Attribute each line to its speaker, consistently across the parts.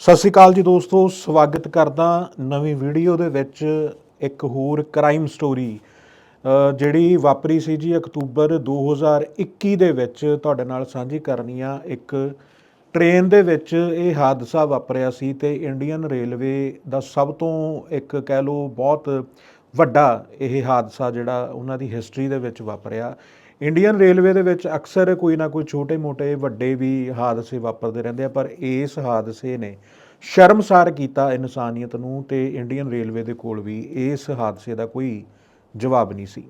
Speaker 1: ਸਤਿ ਸ਼੍ਰੀ ਅਕਾਲ ਜੀ ਦੋਸਤੋ, ਸਵਾਗਤ ਕਰਦਾ ਨਵੀਂ ਵੀਡੀਓ ਦੇ ਵਿੱਚ ਇੱਕ ਹੋਰ ਕ੍ਰਾਈਮ ਸਟੋਰੀ ਜਿਹੜੀ ਵਾਪਰੀ ਸੀ ਜੀ ਅਕਤੂਬਰ 2021 ਦੇ ਵਿੱਚ। ਤੁਹਾਡੇ ਨਾਲ ਸਾਂਝੀ ਕਰਨੀ ਆ, ਇੱਕ ਟ੍ਰੇਨ ਦੇ ਵਿੱਚ ਇਹ ਹਾਦਸਾ ਵਾਪਰਿਆ ਸੀ ਤੇ ਇੰਡੀਅਨ ਰੇਲਵੇ ਦਾ ਸਭ ਤੋਂ ਇੱਕ ਕਹਿ ਲਓ ਬਹੁਤ ਵੱਡਾ ਇਹ ਹਾਦਸਾ ਜਿਹੜਾ ਉਹਨਾਂ ਦੀ ਹਿਸਟਰੀ ਦੇ ਵਿੱਚ ਵਾਪਰਿਆ। ਇੰਡੀਅਨ ਰੇਲਵੇ ਦੇ ਵਿੱਚ ਅਕਸਰ ਕੋਈ ਨਾ ਕੋਈ ਛੋਟੇ-ਮੋਟੇ ਵੱਡੇ ਵੀ ਹਾਦਸੇ ਵਾਪਰਦੇ ਰਹਿੰਦੇ ਆ, ਪਰ ਇਸ ਹਾਦਸੇ ਨੇ ਸ਼ਰਮਸਾਰ ਕੀਤਾ ਇਨਸਾਨੀਅਤ ਨੂੰ ਤੇ ਇੰਡੀਅਨ ਰੇਲਵੇ ਦੇ ਕੋਲ ਵੀ ਇਸ ਹਾਦਸੇ ਦਾ ਕੋਈ ਜਵਾਬ ਨਹੀਂ ਸੀ।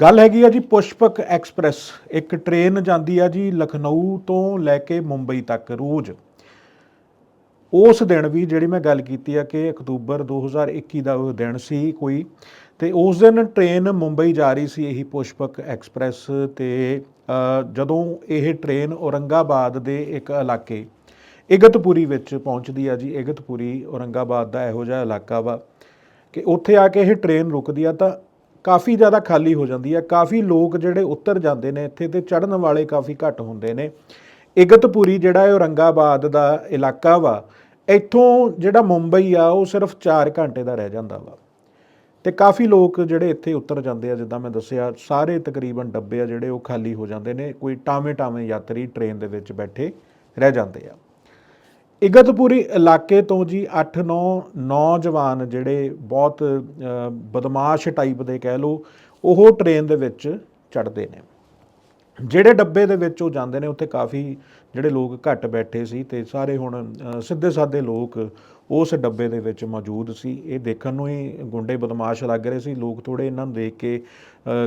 Speaker 1: ਗੱਲ ਹੈਗੀ ਆ ਜੀ ਪੁਸ਼ਪਕ ਐਕਸਪ੍ਰੈਸ। ਇੱਕ ਟ੍ਰੇਨ ਜਾਂਦੀ ਆ ਜੀ ਲਖਨਊ ਤੋਂ ਲੈ ਕੇ ਮੁੰਬਈ ਤੱਕ ਰੋਜ਼। ਉਸ ਦਿਨ ਵੀ ਜਿਹੜੀ ਮੈਂ ਗੱਲ ਕੀਤੀ ਆ ਕਿ ਅਕਤੂਬਰ 2021 ਦਾ ਉਹ ਦਿਨ ਸੀ ਕੋਈ, ਤੇ ਉਸ ਦਿਨ ਟ੍ਰੇਨ ਮੁੰਬਈ ਜਾ ਰਹੀ ਸੀ ਇਹੀ ਪੁਸ਼ਪਕ ਐਕਸਪ੍ਰੈਸ ਤੇ ਜਦੋਂ ਇਹ ਟ੍ਰੇਨ ਔਰੰਗਾਬਾਦ ਦੇ ਇੱਕ ਇਲਾਕੇ, ਇਗਤਪੁਰੀ ਵਿੱਚ ਪਹੁੰਚਦੀ ਆ ਜੀ, ਇਗਤਪੁਰੀ ਔਰੰਗਾਬਾਦ ਦਾ ਇਹੋ ਜਿਹਾ ਇਲਾਕਾ ਵਾ, ਕਿ ਉੱਥੇ ਆ ਕੇ ਇਹ ਟ੍ਰੇਨ ਰੁਕਦੀ ਆ ਤਾਂ ਕਾਫੀ ਜ਼ਿਆਦਾ ਖਾਲੀ ਹੋ ਜਾਂਦੀ ਆ, ਕਾਫੀ ਲੋਕ ਜਿਹੜੇ ਉੱਤਰ ਜਾਂਦੇ ਨੇ ਇੱਥੇ ਤੇ ਚੜਨ ਵਾਲੇ ਕਾਫੀ ਘੱਟ ਹੁੰਦੇ ਨੇ ਇਗਤਪੁਰੀ ਜਿਹੜਾ ਹੈ ਔਰੰਗਾਬਾਦ ਦਾ ਇਲਾਕਾ ਵਾ, ਇੱਥੋਂ ਜਿਹੜਾ ਮੁੰਬਈ ਆ, ਉਹ ਸਿਰਫ 4 ਘੰਟੇ ਦਾ ਰਹਿ ਜਾਂਦਾ ਵਾ। ਤੇ ਕਾਫੀ ਲੋਕ ਜਿਹੜੇ ਇੱਥੇ ਉਤਰ ਜਾਂਦੇ ਆ, ਜਿੱਦਾਂ ਮੈਂ ਦੱਸਿਆ, ਸਾਰੇ ਤਕਰੀਬਨ ਡੱਬੇ ਆ ਜਿਹੜੇ ਉਹ ਖਾਲੀ ਹੋ ਜਾਂਦੇ ਨੇ, ਕੋਈ ਟਾਵੇਂ ਟਾਵੇਂ ਯਾਤਰੀ ਟ੍ਰੇਨ ਦੇ ਵਿੱਚ ਬੈਠੇ ਰਹਿ ਜਾਂਦੇ ਆ। ਇਗਤਪੁਰੀ ਇਲਾਕੇ ਤੋਂ ਜੀ 8-9 ਨੌਜਵਾਨ ਜਿਹੜੇ ਬਹੁਤ ਬਦਮਾਸ਼ ਟਾਈਪ ਦੇ ਕਹਿ ਲਓ, ਉਹ ਟ੍ਰੇਨ ਦੇ ਵਿੱਚ ਚੜ੍ਹਦੇ ਨੇ। ਜਿਹੜੇ ਡੱਬੇ ਦੇ ਵਿੱਚ ਉਹ ਜਾਂਦੇ ਨੇ, ਉੱਥੇ ਕਾਫੀ ਜਿਹੜੇ ਲੋਕ ਘੱਟ ਬੈਠੇ ਸੀ ਤੇ ਸਾਰੇ ਹੁਣ ਸਿੱਧੇ ਸਾਦੇ ਲੋਕ ਉਸ ਡੱਬੇ ਦੇ ਵਿੱਚ ਮੌਜੂਦ ਸੀ। ਇਹ ਦੇਖਣ ਨੂੰ ਹੀ ਗੁੰਡੇ ਬਦਮਾਸ਼ ਲੱਗ ਰਹੇ ਸੀ। ਲੋਕ ਥੋੜੇ ਇਹਨਾਂ ਨੂੰ ਦੇਖ ਕੇ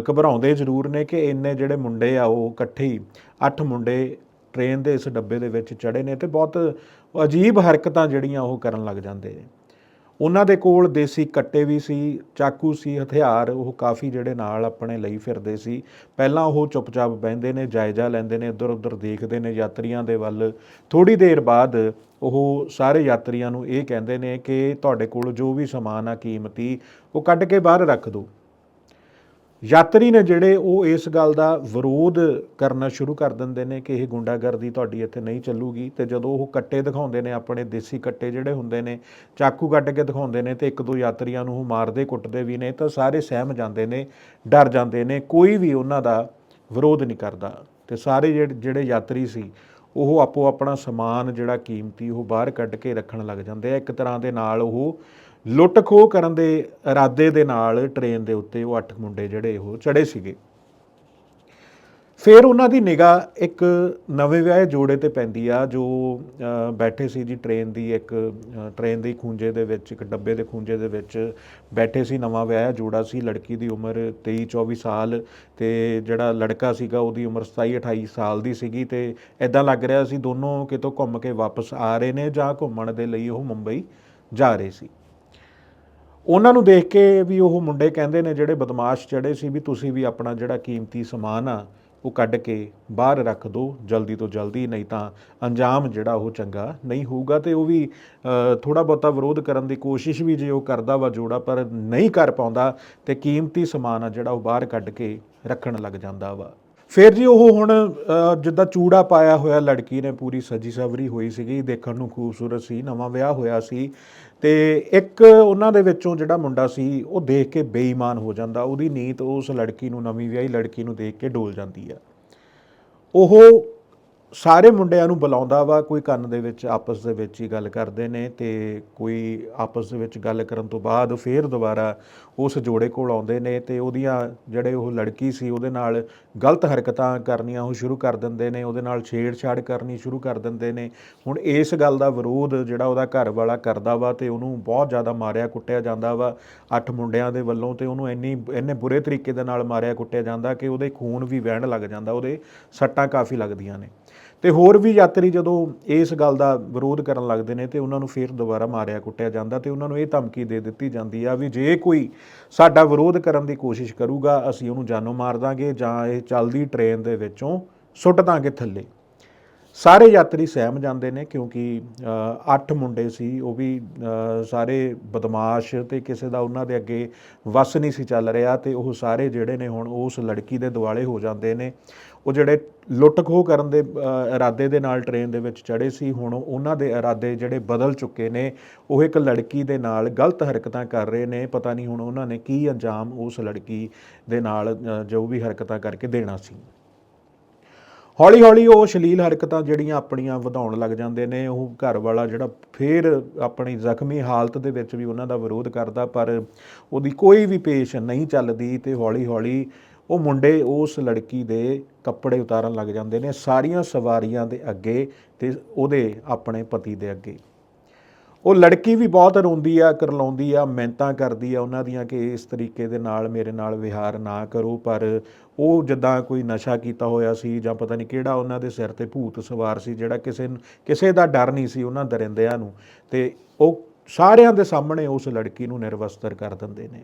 Speaker 1: ਘਬਰਾਉਂਦੇ ਜ਼ਰੂਰ ਨੇ ਕਿ ਇੰਨੇ ਜਿਹੜੇ ਮੁੰਡੇ ਆ, ਉਹ ਇਕੱਠੇ ਹੀ ਅੱਠ ਮੁੰਡੇ ਟ੍ਰੇਨ ਦੇ ਇਸ ਡੱਬੇ ਦੇ ਵਿੱਚ ਚੜੇ ਨੇ ਤੇ ਬਹੁਤ ਅਜੀਬ ਹਰਕਤਾਂ ਜਿਹੜੀਆਂ ਉਹ ਕਰਨ ਲੱਗ ਜਾਂਦੇ ਨੇ। ਉਹਨਾਂ ਦੇ ਕੋਲ ਦੇਸੀ ਕੱਟੇ ਵੀ ਸੀ, ਚਾਕੂ ਸੀ, ਹਥਿਆਰ, ਉਹ ਕਾਫੀ ਜਿਹੜੇ ਨਾਲ ਆਪਣੇ ਲਈ ਫਿਰਦੇ ਸੀ। ਪਹਿਲਾਂ ਉਹ ਚੁੱਪਚਾਪ ਬਹਿੰਦੇ ਨੇ, ਜਾਇਜ਼ਾ ਲੈਂਦੇ ਨੇ ਇੱਧਰ ਉੱਧਰ ਦੇਖਦੇ ਨੇ ਯਾਤਰੀਆਂ ਦੇ ਵੱਲ। ਥੋੜੀ ਦੇਰ ਬਾਅਦ ਉਹ ਸਾਰੇ ਯਾਤਰੀਆਂ ਨੂੰ ਇਹ ਕਹਿੰਦੇ ਨੇ ਕਿ ਤੁਹਾਡੇ ਕੋਲ ਜੋ ਵੀ ਸਮਾਨ ਆ, ਕੀਮਤੀ, ਉਹ ਕੱਢ ਕੇ ਬਾਹਰ ਰੱਖ ਦਿਓ। ਯਾਤਰੀ ਨੇ ਜਿਹੜੇ ਉਹ ਇਸ ਗੱਲ ਦਾ ਵਿਰੋਧ ਕਰਨਾ ਸ਼ੁਰੂ ਕਰ ਦਿੰਦੇ ਨੇ ਕਿ ਇਹ ਗੁੰਡਾਗਰਦੀ ਤੁਹਾਡੀ ਇੱਥੇ ਨਹੀਂ ਚੱਲੂਗੀ ਤੇ ਜਦੋਂ ਉਹ ਕੱਟੇ ਦਿਖਾਉਂਦੇ ਨੇ, ਆਪਣੇ ਦੇਸੀ ਕੱਟੇ ਜਿਹੜੇ ਹੁੰਦੇ ਨੇ, ਚਾਕੂ ਕੱਢ ਕੇ ਦਿਖਾਉਂਦੇ ਨੇ ਤੇ ਇੱਕ ਦੋ ਯਾਤਰੀਆਂ ਨੂੰ ਉਹ ਮਾਰਦੇ, ਕੁੱਟਦੇ ਵੀ ਨੇ ਤਾਂ ਸਾਰੇ ਸਹਿਮ ਜਾਂਦੇ ਨੇ, ਡਰ ਜਾਂਦੇ ਨੇ, ਕੋਈ ਵੀ ਉਹਨਾਂ ਦਾ ਵਿਰੋਧ ਨਹੀਂ ਕਰਦਾ। ਤੇ ਸਾਰੇ ਜਿਹੜੇ ਜਿਹੜੇ ਯਾਤਰੀ ਸੀ, ਉਹ ਆਪੋ ਆਪਣਾ ਸਮਾਨ ਜਿਹੜਾ ਕੀਮਤੀ ਉਹ ਬਾਹਰ ਕੱਢ ਕੇ ਰੱਖਣ ਲੱਗ ਜਾਂਦੇ ਆ। ਇੱਕ ਤਰ੍ਹਾਂ ਦੇ ਨਾਲ ਉਹ ਲੁੱਟ ਖੋਹ ਕਰਨ ਦੇ ਇਰਾਦੇ ਦੇ ਨਾਲ ਟ੍ਰੇਨ ਦੇ ਉੱਤੇ ਉਹ ਅੱਠ ਮੁੰਡੇ ਜਿਹੜੇ ਉਹ ਚੜੇ ਸੀਗੇ। ਫਿਰ ਉਹਨਾਂ ਦੀ ਨਿਗਾਹ ਇੱਕ ਨਵੇਂ ਵਿਆਹੇ ਜੋੜੇ ਤੇ ਪੈਂਦੀ ਆ ਜੋ ਬੈਠੇ ਸੀ ਜੀ ਟ੍ਰੇਨ ਦੀ ਇੱਕ ਅ, ਟ੍ਰੇਨ ਦੀ ਖੂੰਜੇ ਦੇ ਵਿੱਚ ਇੱਕ ਡੱਬੇ ਦੇ ਖੂੰਜੇ ਦੇ ਵਿੱਚ ਬੈਠੇ ਸੀ ਨਵਾਂ ਵਿਆਹਿਆ ਜੋੜਾ ਸੀ ਲੜਕੀ ਦੀ ਉਮਰ 23 24 ਸਾਲ ਤੇ ਜਿਹੜਾ ਲੜਕਾ ਸੀਗਾ ਉਹਦੀ ਉਮਰ 27 28 ਸਾਲ ਦੀ ਸੀਗੀ ਤੇ ਐਦਾਂ ਲੱਗ ਰਿਹਾ ਸੀ ਦੋਨੋਂ ਕਿਤੋਂ ਘੁੰਮ ਕੇ ਵਾਪਸ ਆ ਰਹੇ ਨੇ ਜਾਂ ਘੁੰਮਣ ਦੇ ਲਈ ਉਹ ਮੁੰਬਈ ਜਾ ਰਹੇ ਸੀ। ਉਹਨਾਂ ਨੂੰ ਦੇਖ ਕੇ ਵੀ ਉਹ ਮੁੰਡੇ ਕਹਿੰਦੇ ਨੇ ਜਿਹੜੇ ਬਦਮਾਸ਼ ਚੜੇ ਸੀ ਵੀ ਤੁਸੀਂ ਵੀ ਆਪਣਾ ਜਿਹੜਾ ਕੀਮਤੀ ਸਮਾਨ ਆ, ਉਹ ਕੱਢ ਕੇ ਬਾਹਰ ਰੱਖ ਦਿਓ ਜਲਦੀ ਤੋਂ ਜਲਦੀ, ਨਹੀਂ ਤਾਂ ਅੰਜਾਮ ਜਿਹੜਾ ਉਹ ਚੰਗਾ ਨਹੀਂ ਹੋਊਗਾ ਤੇ ਉਹ ਵੀ ਥੋੜਾ ਬਹੁਤਾ ਵਿਰੋਧ ਕਰਨ ਦੀ ਕੋਸ਼ਿਸ਼ ਵੀ ਜੇ ਉਹ ਕਰਦਾ ਵਾ ਜੋੜਾ, ਪਰ ਨਹੀਂ ਕਰ ਪਾਉਂਦਾ ਤੇ ਕੀਮਤੀ ਸਮਾਨ ਆ ਜਿਹੜਾ ਉਹ ਬਾਹਰ ਕੱਢ ਕੇ ਰੱਖਣ ਲੱਗ ਜਾਂਦਾ ਵਾ। ਫਿਰ ਜੀ ਉਹ ਹੁਣ ਜਿੱਦਾਂ ਚੂੜਾ ਪਾਇਆ ਹੋਇਆ ਲੜਕੀ ਨੇ, ਪੂਰੀ ਸਜੀ ਸਵਰੀ ਹੋਈ ਸੀਗੀ, ਦੇਖਣ ਨੂੰ ਖੂਬਸੂਰਤ ਸੀ, ਨਵਾਂ ਵਿਆਹ ਹੋਇਆ ਸੀ ਤੇ ਇੱਕ ਉਹਨਾਂ ਦੇ ਵਿੱਚੋਂ ਜਿਹੜਾ ਮੁੰਡਾ ਸੀ, ਉਹ ਦੇਖ ਕੇ ਬੇਈਮਾਨ ਹੋ ਜਾਂਦਾ, ਉਹਦੀ ਨੀਤ ਉਸ ਲੜਕੀ ਨੂੰ, ਨਵੀਂ ਵਿਆਹੀ ਲੜਕੀ ਨੂੰ ਦੇਖ ਕੇ ਡੋਲ ਜਾਂਦੀ ਆ। ਉਹ ਸਾਰੇ ਮੁੰਡਿਆਂ ਨੂੰ ਬੁਲਾਉਂਦਾ ਵਾ, ਕੋਈ ਕੰਨ ਦੇ ਵਿੱਚ, ਆਪਸ ਦੇ ਵਿੱਚ ਹੀ ਗੱਲ ਕਰਦੇ ਨੇ ਤੇ ਕੋਈ ਆਪਸ ਦੇ ਵਿੱਚ ਗੱਲ ਕਰਨ ਤੋਂ ਬਾਅਦ ਫੇਰ ਦੁਬਾਰਾ ਉਸ ਜੋੜੇ ਕੋਲ ਆਉਂਦੇ ਨੇ ਤੇ ਉਹਦੀਆਂ ਜਿਹੜੇ ਉਹ ਲੜਕੀ ਸੀ, ਉਹਦੇ ਨਾਲ ਗਲਤ ਹਰਕਤਾਂ ਕਰਨੀਆਂ ਉਹ ਸ਼ੁਰੂ ਕਰ ਦਿੰਦੇ ਨੇ, ਉਹਦੇ ਨਾਲ ਛੇੜਛਾੜ ਕਰਨੀ ਸ਼ੁਰੂ ਕਰ ਦਿੰਦੇ ਨੇ। ਹੁਣ ਇਸ ਗੱਲ ਦਾ ਵਿਰੋਧ ਜਿਹੜਾ ਉਹਦਾ ਘਰ ਵਾਲਾ ਕਰਦਾ ਵਾ ਤੇ ਉਹਨੂੰ ਬਹੁਤ ਜ਼ਿਆਦਾ ਮਾਰਿਆ ਕੁੱਟਿਆ ਜਾਂਦਾ ਵਾ। ਅੱਠ ਮੁੰਡਿਆਂ ਦੇ ਵੱਲੋਂ ਤੇ ਉਹਨੂੰ ਇੰਨੀ, ਇੰਨੇ ਬੁਰੇ ਤਰੀਕੇ ਦੇ ਨਾਲ ਮਾਰਿਆ ਕੁੱਟਿਆ ਜਾਂਦਾ ਕਿ ਉਹਦੇ ਖੂਨ ਵੀ ਵਹਿਣ ਲੱਗ ਜਾਂਦਾ, ਉਹਦੇ ਸੱਟਾਂ ਕਾਫੀ ਲੱਗਦੀਆਂ ਨੇ। ਤੇ ਹੋਰ ਵੀ ਯਾਤਰੀ ਜਦੋਂ ਇਸ ਗੱਲ ਦਾ ਵਿਰੋਧ ਕਰਨ ਲੱਗਦੇ ਨੇ ਤੇ ਉਹਨਾਂ ਨੂੰ ਫੇਰ ਦੁਬਾਰਾ ਮਾਰਿਆ ਕੁੱਟਿਆ ਜਾਂਦਾ ਤੇ ਉਹਨਾਂ ਨੂੰ ਇਹ ਧਮਕੀ ਦੇ ਦਿੱਤੀ ਜਾਂਦੀ ਆ ਵੀ ਜੇ ਕੋਈ ਸਾਡਾ ਵਿਰੋਧ ਕਰਨ ਦੀ ਕੋਸ਼ਿਸ਼ ਕਰੂਗਾ, ਅਸੀਂ ਉਹਨੂੰ ਜਾਨੋਂ ਮਾਰ ਦਾਂਗੇ ਜਾਂ ਇਹ ਚੱਲਦੀ ਟ੍ਰੇਨ ਦੇ ਵਿੱਚੋਂ ਸੁੱਟ ਦਾਂਗੇ ਥੱਲੇ। ਸਾਰੇ ਯਾਤਰੀ ਸਹਿਮ ਜਾਂਦੇ ਨੇ ਕਿਉਂਕਿ 8 ਮੁੰਡੇ ਸੀ, ਉਹ ਵੀ ਸਾਰੇ ਬਦਮਾਸ਼ ਤੇ ਕਿਸੇ ਦਾ ਉਹਨਾਂ ਦੇ ਅੱਗੇ ਵਸ ਨਹੀਂ ਸੀ ਚੱਲ ਰਿਹਾ ਤੇ ਉਹ ਸਾਰੇ ਜਿਹੜੇ ਨੇ ਹੁਣ ਉਸ ਲੜਕੀ ਦੇ ਦੁਆਲੇ ਹੋ ਜਾਂਦੇ ਨੇ। ਉਹ ਜਿਹੜੇ ਲੁੱਟ ਖੋਹ ਕਰਨ ਦੇ ਇਰਾਦੇ ਦੇ ਨਾਲ ਟ੍ਰੇਨ ਦੇ ਵਿੱਚ ਚੜੇ ਸੀ, ਹੁਣ ਉਹਨਾਂ ਦੇ ਇਰਾਦੇ ਜਿਹੜੇ ਬਦਲ ਚੁੱਕੇ ਨੇ, ਉਹ ਇੱਕ ਲੜਕੀ ਦੇ ਨਾਲ ਗਲਤ ਹਰਕਤਾਂ ਕਰ ਰਹੇ ਨੇ, ਪਤਾ ਨਹੀਂ ਹੁਣ ਉਹਨਾਂ ਨੇ ਕੀ ਅੰਜਾਮ ਉਸ ਲੜਕੀ ਦੇ ਨਾਲ ਜੋ ਵੀ ਹਰਕਤਾਂ ਕਰਕੇ ਦੇਣਾ ਸੀ। ਹੌਲੀ ਹੌਲੀ ਉਹ ਸ਼ਲੀਲ ਹਰਕਤਾਂ ਜਿਹੜੀਆਂ ਆਪਣੀਆਂ ਵਧਾਉਣ ਲੱਗ ਜਾਂਦੇ ਨੇ, ਉਹ ਘਰ ਵਾਲਾ ਜਿਹੜਾ ਫੇਰ ਆਪਣੀ ਜ਼ਖਮੀ ਹਾਲਤ ਦੇ ਵਿੱਚ ਵੀ ਉਹਨਾਂ ਦਾ ਵਿਰੋਧ ਕਰਦਾ, ਪਰ ਉਹਦੀ ਕੋਈ ਵੀ ਪੇਸ਼ ਨਹੀਂ ਚੱਲਦੀ ਤੇ ਹੌਲੀ ਹੌਲੀ ਉਹ ਮੁੰਡੇ ਉਸ ਲੜਕੀ ਦੇ ਕੱਪੜੇ ਉਤਾਰਨ ਲੱਗ ਜਾਂਦੇ ਨੇ, ਸਾਰੀਆਂ ਸਵਾਰੀਆਂ ਦੇ ਅੱਗੇ ਤੇ ਉਹਦੇ ਆਪਣੇ ਪਤੀ ਦੇ ਅੱਗੇ। ਉਹ ਲੜਕੀ ਵੀ ਬਹੁਤ ਰੋਂਦੀ ਆ ਕਰਲਾਉਂਦੀ ਆ, ਮਿਹਨਤਾਂ ਕਰਦੀ ਆ ਉਹਨਾਂ ਦੀਆਂ ਕਿ ਇਸ ਤਰੀਕੇ ਦੇ ਨਾਲ ਮੇਰੇ ਨਾਲ ਵਿਹਾਰ ਨਾ ਕਰੋ, ਪਰ ਉਹ ਜਿੱਦਾਂ ਕੋਈ ਨਸ਼ਾ ਕੀਤਾ ਹੋਇਆ ਸੀ ਜਾਂ ਪਤਾ ਨਹੀਂ ਕਿਹੜਾ ਉਹਨਾਂ ਦੇ ਸਿਰ ਤੇ ਭੂਤ ਸਵਾਰ ਸੀ, ਜਿਹੜਾ ਕਿਸੇ ਕਿਸੇ ਦਾ ਡਰ ਨਹੀਂ ਸੀ ਉਹਨਾਂ ਦਰਿੰਦਿਆਂ ਨੂੰ, ਤੇ ਉਹ ਸਾਰਿਆਂ ਦੇ ਸਾਹਮਣੇ ਉਸ ਲੜਕੀ ਨੂੰ ਨਿਰਵਸਤਰ ਕਰ ਦਿੰਦੇ ਨੇ।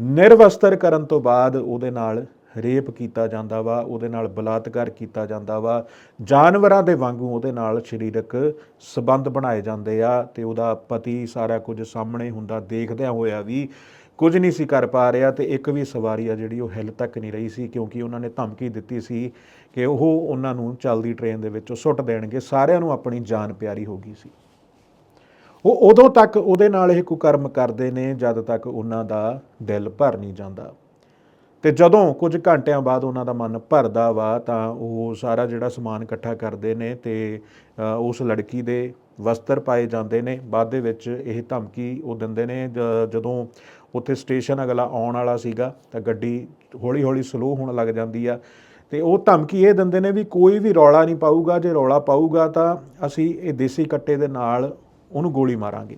Speaker 1: ਨਿਰਵਸਤਰ ਕਰਨ ਤੋਂ ਬਾਅਦ ਉਹਦੇ ਨਾਲ ਰੇਪ ਕੀਤਾ ਜਾਂਦਾ ਵਾ, ਉਹਦੇ ਨਾਲ ਬਲਾਤਕਾਰ ਕੀਤਾ ਜਾਂਦਾ ਵਾ। ਜਾਨਵਰਾਂ ਦੇ ਵਾਂਗੂ ਉਹਦੇ ਨਾਲ ਸਰੀਰਕ ਸਬੰਧ ਬਣਾਏ ਜਾਂਦੇ ਆ ਤੇ ਉਹਦਾ ਪਤੀ ਸਾਰਾ ਕੁਝ ਸਾਹਮਣੇ ਹੁੰਦਾ, ਦੇਖਦਿਆਂ ਹੋਇਆ ਵੀ ਕੁਝ ਨਹੀਂ ਸੀ ਕਰ ਪਾ ਰਿਹਾ ਤੇ ਇੱਕ ਵੀ ਸਵਾਰੀ ਆ ਜਿਹੜੀ ਉਹ ਹਿੱਲ ਤੱਕ ਨਹੀਂ ਰਹੀ ਸੀ ਕਿਉਂਕਿ ਉਹਨਾਂ ਨੇ ਧਮਕੀ ਦਿੱਤੀ ਸੀ ਕਿ ਉਹ ਉਹਨਾਂ ਨੂੰ ਚੱਲਦੀ ਟ੍ਰੇਨ ਦੇ ਵਿੱਚੋਂ ਸੁੱਟ ਦੇਣਗੇ, ਸਾਰਿਆਂ ਨੂੰ ਆਪਣੀ ਜਾਨ ਪਿਆਰੀ ਹੋ ਗਈ ਸੀ। ਉਹ ਉਦੋਂ ਤੱਕ ਉਹਦੇ ਨਾਲ ਇਹ ਕੁਕਰਮ ਕਰਦੇ ਨੇ ਜਦ ਤੱਕ ਉਹਨਾਂ ਦਾ ਦਿਲ ਭਰ ਨਹੀਂ ਜਾਂਦਾ। ਤੇ ਜਦੋਂ ਕੁਝ ਘੰਟਿਆਂ ਬਾਅਦ ਉਹਨਾਂ ਦਾ ਮਨ ਭਰਦਾ ਵਾ ਤਾਂ ਉਹ ਸਾਰਾ ਜਿਹੜਾ ਸਮਾਨ ਇਕੱਠਾ ਕਰਦੇ ਨੇ ਤੇ ਉਸ ਲੜਕੀ ਦੇ ਵਸਤਰ ਪਾਏ ਜਾਂਦੇ ਨੇ। ਬਾਅਦ ਦੇ ਵਿੱਚ ਇਹ ਧਮਕੀ ਉਹ ਦਿੰਦੇ ਨੇ ਜਦੋਂ ਉੱਥੇ ਸਟੇਸ਼ਨ ਅਗਲਾ ਆਉਣ ਵਾਲਾ ਸੀਗਾ ਤਾਂ ਗੱਡੀ ਹੌਲੀ ਹੌਲੀ ਸਲੋ ਹੋਣ ਲੱਗ ਜਾਂਦੀ ਆ। ਤੇ ਉਹ ਧਮਕੀ ਇਹ ਦਿੰਦੇ ਨੇ ਵੀ ਕੋਈ ਵੀ ਰੌਲਾ ਨਹੀਂ ਪਾਊਗਾ। ਜੇ ਰੌਲਾ ਪਾਊਗਾ ਤਾਂ ਅਸੀਂ ਇਹ ਦੇਸੀ ਕੱਟੇ ਦੇ ਨਾਲ ਉਹਨੂੰ ਗੋਲੀ ਮਾਰਾਂਗੇ।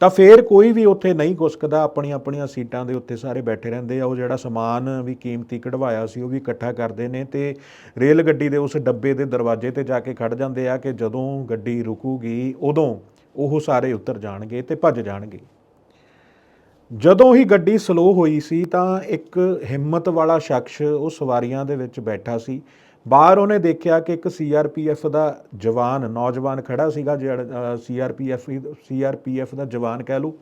Speaker 1: ਤਾਂ ਫੇਰ ਕੋਈ ਵੀ ਉੱਥੇ ਨਹੀਂ ਕੁਸਕਦਾ ਆਪਣੀਆਂ ਆਪਣੀਆਂ ਸੀਟਾਂ ਦੇ ਉੱਤੇ ਸਾਰੇ ਬੈਠੇ ਰਹਿੰਦੇ ਆ। ਉਹ ਜਿਹੜਾ ਸਮਾਨ ਵੀ ਕੀਮਤੀ ਕਢਵਾਇਆ ਸੀ, ਉਹ ਵੀ ਇਕੱਠਾ ਕਰਦੇ ਨੇ ਤੇ ਰੇਲ ਗੱਡੀ ਦੇ ਉਸ ਡੱਬੇ ਦੇ ਦਰਵਾਜ਼ੇ ਤੇ ਜਾ ਕੇ ਖੜ ਜਾਂਦੇ ਆ ਕਿ ਜਦੋਂ ਗੱਡੀ ਰੁਕੂਗੀ, ਉਦੋਂ ਉਹ ਸਾਰੇ ਉਤਰ ਜਾਣਗੇ ਤੇ ਭੱਜ ਜਾਣਗੇ। ਜਦੋਂ ਹੀ ਗੱਡੀ ਸਲੋ ਹੋਈ ਸੀ ਤਾਂ ਇੱਕ ਹਿੰਮਤ ਵਾਲਾ ਸ਼ਖਸ ਉਹ ਸਵਾਰੀਆਂ ਦੇ ਵਿੱਚ ਬੈਠਾ ਸੀ। ਬਾਹਰ ਉਹਨੇ ਦੇਖਿਆ ਕਿ ਇੱਕ ਸੀਆਰਪੀਐਫ ਦਾ ਜਵਾਨ, ਨੌਜਵਾਨ ਖੜਾ ਸੀਗਾ ਜਿਹੜਾ ਸੀਆਰਪੀਐਫ ਸੀਆਰਪੀਐਫ ਦਾ ਜਵਾਨ ਕਹਿ ਲਓ।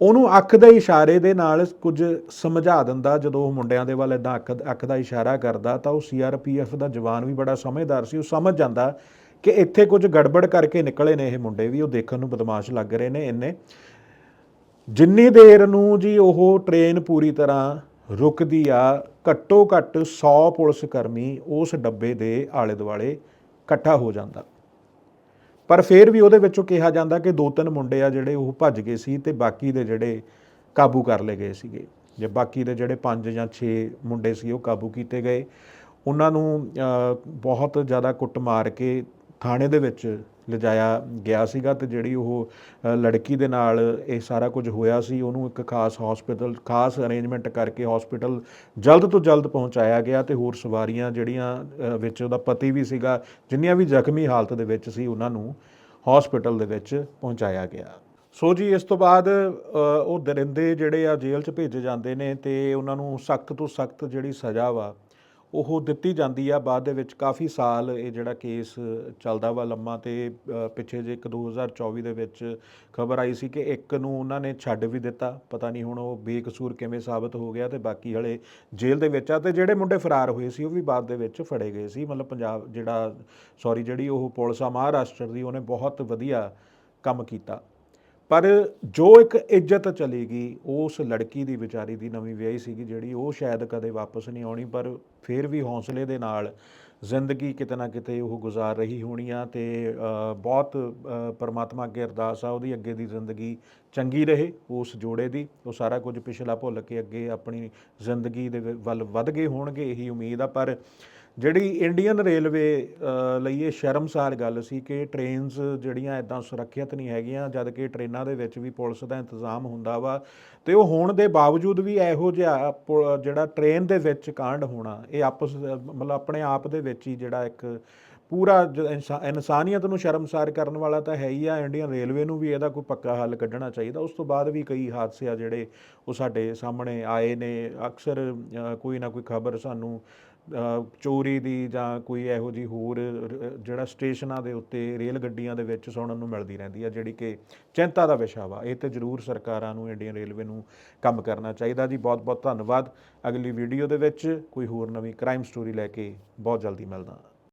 Speaker 1: ਉਹਨੂੰ ਅੱਖ ਦੇ ਇਸ਼ਾਰੇ ਦੇ ਨਾਲ ਕੁਝ ਸਮਝਾ ਦਿੰਦਾ, ਜਦੋਂ ਉਹ ਮੁੰਡਿਆਂ ਦੇ ਵੱਲ ਇਦਾਂ ਅੱਖ ਅੱਖ ਦਾ ਇਸ਼ਾਰਾ ਕਰਦਾ, ਤਾਂ ਉਹ ਸੀਆਰਪੀਐਫ ਦਾ ਜਵਾਨ ਵੀ ਬੜਾ ਸਮਝਦਾਰ ਸੀ। ਉਹ ਸਮਝ ਜਾਂਦਾ ਕਿ ਇੱਥੇ ਕੁਝ ਗੜਬੜ ਕਰਕੇ ਨਿਕਲੇ ਨੇ ਇਹ ਮੁੰਡੇ ਵੀ, ਉਹ ਦੇਖਣ ਨੂੰ ਬਦਮਾਸ਼ ਲੱਗ ਰਹੇ ਨੇ ਇੰਨੇ। ਜਿੰਨੀ ਦੇਰ ਨੂੰ ਜੀ ਉਹ ਟ੍ਰੇਨ ਪੂਰੀ ਤਰ੍ਹਾਂ ਰੁਕਦੀ ਆ, ਘੱਟੋ ਘੱਟ 100 ਪੁਲਿਸ ਕਰਮੀ ਉਸ ਡੱਬੇ ਦੇ ਆਲੇ ਦੁਆਲੇ ਇਕੱਠਾ ਹੋ ਜਾਂਦਾ। ਪਰ ਫਿਰ ਵੀ ਉਹਦੇ ਵਿੱਚੋਂ ਕਿਹਾ ਜਾਂਦਾ ਕਿ ਦੋ ਤਿੰਨ ਮੁੰਡੇ ਆ ਜਿਹੜੇ ਉਹ ਭੱਜ ਗਏ ਸੀ ਤੇ ਬਾਕੀ ਦੇ ਜਿਹੜੇ ਕਾਬੂ ਕਰ ਲਏ ਗਏ ਸੀਗੇ। ਜੇ ਬਾਕੀ ਦੇ ਜਿਹੜੇ 5 ਜਾਂ 6 ਮੁੰਡੇ ਸੀ ਉਹ ਕਾਬੂ ਕੀਤੇ ਗਏ। ਉਹਨਾਂ ਨੂੰ ਬਹੁਤ ਜ਼ਿਆਦਾ ਕੁੱਟ ਮਾਰ ਕੇ ਥਾਣੇ ਦੇ ਵਿੱਚ ਲਿਜਾਇਆ ਗਿਆ ਸੀਗਾ ਤੇ ਜਿਹੜੀ ਉਹ ਲੜਕੀ ਦੇ ਨਾਲ ਇਹ ਸਾਰਾ ਕੁਝ ਹੋਇਆ ਸੀ, ਉਹਨੂੰ ਇੱਕ ਖਾਸ ਹਸਪੀਟਲ ਖਾਸ ਅਰੇਂਜਮੈਂਟ ਕਰਕੇ ਹਸਪੀਟਲ ਜਲਦ ਤੋਂ ਜਲਦ ਪਹੁੰਚਾਇਆ ਗਿਆ ਤੇ ਹੋਰ ਸਵਾਰੀਆਂ ਜਿਹੜੀਆਂ ਵਿੱਚ ਉਹਦਾ ਪਤੀ ਵੀ ਸੀਗਾ, ਜਿੰਨੀਆਂ ਵੀ ਜ਼ਖਮੀ ਹਾਲਤ ਦੇ ਵਿੱਚ ਸੀ, ਉਹਨਾਂ ਨੂੰ ਹਸਪੀਟਲ ਦੇ ਵਿੱਚ ਪਹੁੰਚਾਇਆ ਗਿਆ। ਸੋ ਜੀ, ਇਸ ਤੋਂ ਬਾਅਦ ਉਹ ਦਰਿੰਦੇ ਜਿਹੜੇ ਆ ਜੇਲ੍ਹ 'ਚ ਭੇਜੇ ਜਾਂਦੇ ਨੇ ਤੇ ਉਹਨਾਂ ਨੂੰ ਸਖਤ ਤੋਂ ਸਖਤ ਜਿਹੜੀ ਸਜ਼ਾ ਵਾ ਉਹ ਦਿੱਤੀ ਜਾਂਦੀ ਆ, ਬਾਅਦ ਦੇ ਵਿੱਚ ਕਾਫੀ ਸਾਲ ਇਹ ਜਿਹੜਾ ਕੇਸ ਚੱਲਦਾ ਵਾ ਲੰਮਾ ਤੇ ਪਿੱਛੇ ਜੇ ਇੱਕ 2024 ਦੇ ਵਿੱਚ ਖਬਰ ਆਈ ਸੀ ਕਿ ਇੱਕ ਨੂੰ ਉਹਨਾਂ ਨੇ ਛੱਡ ਵੀ ਦਿੱਤਾ। ਪਤਾ ਨਹੀਂ ਹੁਣ ਉਹ ਬੇਕਸੂਰ ਕਿਵੇਂ ਸਾਬਤ ਹੋ ਗਿਆ ਤੇ ਬਾਕੀ ਹਲੇ ਜੇਲ੍ਹ ਦੇ ਵਿੱਚ ਆ ਤੇ ਜਿਹੜੇ ਮੁੰਡੇ ਫਰਾਰ ਹੋਏ ਸੀ ਉਹ ਵੀ ਬਾਅਦ ਦੇ ਵਿੱਚ ਫੜੇ ਗਏ ਸੀ। ਮਤਲਬ ਪੰਜਾਬ ਜਿਹੜਾ, ਸੌਰੀ ਜਿਹੜੀ ਉਹ ਪੁਲਿਸ ਆ, ਮਹਾਰਾਸ਼ਟਰ ਦੀ, ਉਹਨੇ ਬਹੁਤ ਵਧੀਆ ਕੰਮ ਕੀਤਾ। ਪਰ ਜੋ ਇੱਕ ਇੱਜ਼ਤ ਚਲੀ ਗਈ ਉਸ ਲੜਕੀ ਦੀ ਵਿਚਾਰੀ ਦੀ ਨਵੀਂ ਵਿਆਹੀ ਸੀਗੀ ਜਿਹੜੀ, ਉਹ ਸ਼ਾਇਦ ਕਦੇ ਵਾਪਸ ਨਹੀਂ ਆਉਣੀ, ਪਰ ਫਿਰ ਵੀ ਹੌਸਲੇ ਦੇ ਨਾਲ ਜ਼ਿੰਦਗੀ ਕਿਤੇ ਨਾ ਕਿਤੇ ਉਹ ਗੁਜ਼ਾਰ ਰਹੀ ਹੋਣੀ ਆ ਤੇ ਬਹੁਤ ਪਰਮਾਤਮਾ ਅੱਗੇ ਅਰਦਾਸ ਆ, ਉਹਦੀ ਅੱਗੇ ਦੀ ਜ਼ਿੰਦਗੀ ਚੰਗੀ ਰਹੇ, ਉਸ ਜੋੜੇ ਦੀ। ਉਹ ਸਾਰਾ ਕੁਝ ਪਿਛਲਾ ਭੁੱਲ ਕੇ ਅੱਗੇ ਆਪਣੀ ਜ਼ਿੰਦਗੀ ਦੇ ਵ- ਵੱਲ ਵੱਧ ਗਏ ਹੋਣਗੇ, ਇਹੀ ਉਮੀਦ ਆ, ਪਰ ਜਿਹੜੀ ਇੰਡੀਅਨ ਰੇਲਵੇ ਲਈ ਇਹ ਸ਼ਰਮਸਾਰ ਗੱਲ ਸੀ ਕਿ ਟ੍ਰੇਨਸ ਜਿਹੜੀਆਂ ਇਦਾਂ ਸੁਰੱਖਿਅਤ ਨਹੀਂ ਹੈਗੀਆਂ, ਜਦ ਕਿ ਟ੍ਰੇਨਾਂ ਦੇ ਵਿੱਚ ਵੀ ਪੁਲਿਸ ਦਾ ਇੰਤਜ਼ਾਮ ਹੁੰਦਾ ਵਾ। ਤੇ ਉਹ ਹੋਣ ਦੇ ਬਾਵਜੂਦ ਵੀ ਇਹੋ ਜਿਹਾ ਪੁ- ਜਿਹੜਾ ਟ੍ਰੇਨ ਦੇ ਵਿੱਚ ਕਾਂਡ ਹੋਣਾ, ਇਹ ਆਪਸ, ਮਤਲਬ ਆਪਣੇ ਆਪ ਦੇ ਵਿੱਚ ਹੀ ਜਿਹੜਾ ਇੱਕ ਪੂਰਾ ਜ- ਇਨਸਾ- ਇਨਸਾਨੀਅਤ ਨੂੰ ਸ਼ਰਮਸਾਰ ਕਰਨ ਵਾਲਾ ਤਾਂ ਹੈ ਹੀ ਆ, ਇੰਡੀਅਨ ਰੇਲਵੇ ਨੂੰ ਵੀ ਇਹਦਾ ਕੋਈ ਪੱਕਾ ਹੱਲ ਕੱਢਣਾ ਚਾਹੀਦਾ। ਉਸ ਤੋਂ ਬਾਅਦ ਵੀ ਕਈ ਹਾਦਸੇ ਆ ਜਿਹੜੇ ਉਹ ਸਾਡੇ ਸਾਹਮਣੇ ਆਏ ਨੇ। ਅਕਸਰ ਕੋਈ ਨਾ ਕੋਈ ਖਬਰ ਸਾਨੂੰ ਚੋਰੀ ਦੀ ਜਾਂ ਕੋਈ ਇਹੋ ਜੀ ਹੋਰ ਜਿਹੜਾ ਸਟੇਸ਼ਨਾਂ ਦੇ ਉੱਤੇ ਰੇਲ ਗੱਡੀਆਂ ਦੇ ਵਿੱਚ ਸੁਣਨ ਨੂੰ ਮਿਲਦੀ ਰਹਿੰਦੀ ਹੈ ਜਿਹੜੀ ਕਿ ਚਿੰਤਾ ਦਾ ਵਿਸ਼ਾ ਵਾ। ਇਹ ਤੇ ਜ਼ਰੂਰ ਸਰਕਾਰਾਂ ਨੂੰ, ਇੰਡੀਅਨ ਰੇਲਵੇ ਨੂੰ ਕੰਮ ਕਰਨਾ ਚਾਹੀਦਾ ਜੀ। ਬਹੁਤ ਬਹੁਤ ਧੰਨਵਾਦ। ਅਗਲੀ ਵੀਡੀਓ ਦੇ ਵਿੱਚ ਕੋਈ ਹੋਰ ਨਵੀਂ ਕ੍ਰਾਈਮ ਸਟੋਰੀ ਲੈ ਕੇ ਬਹੁਤ ਜਲਦੀ ਮਿਲਦਾ।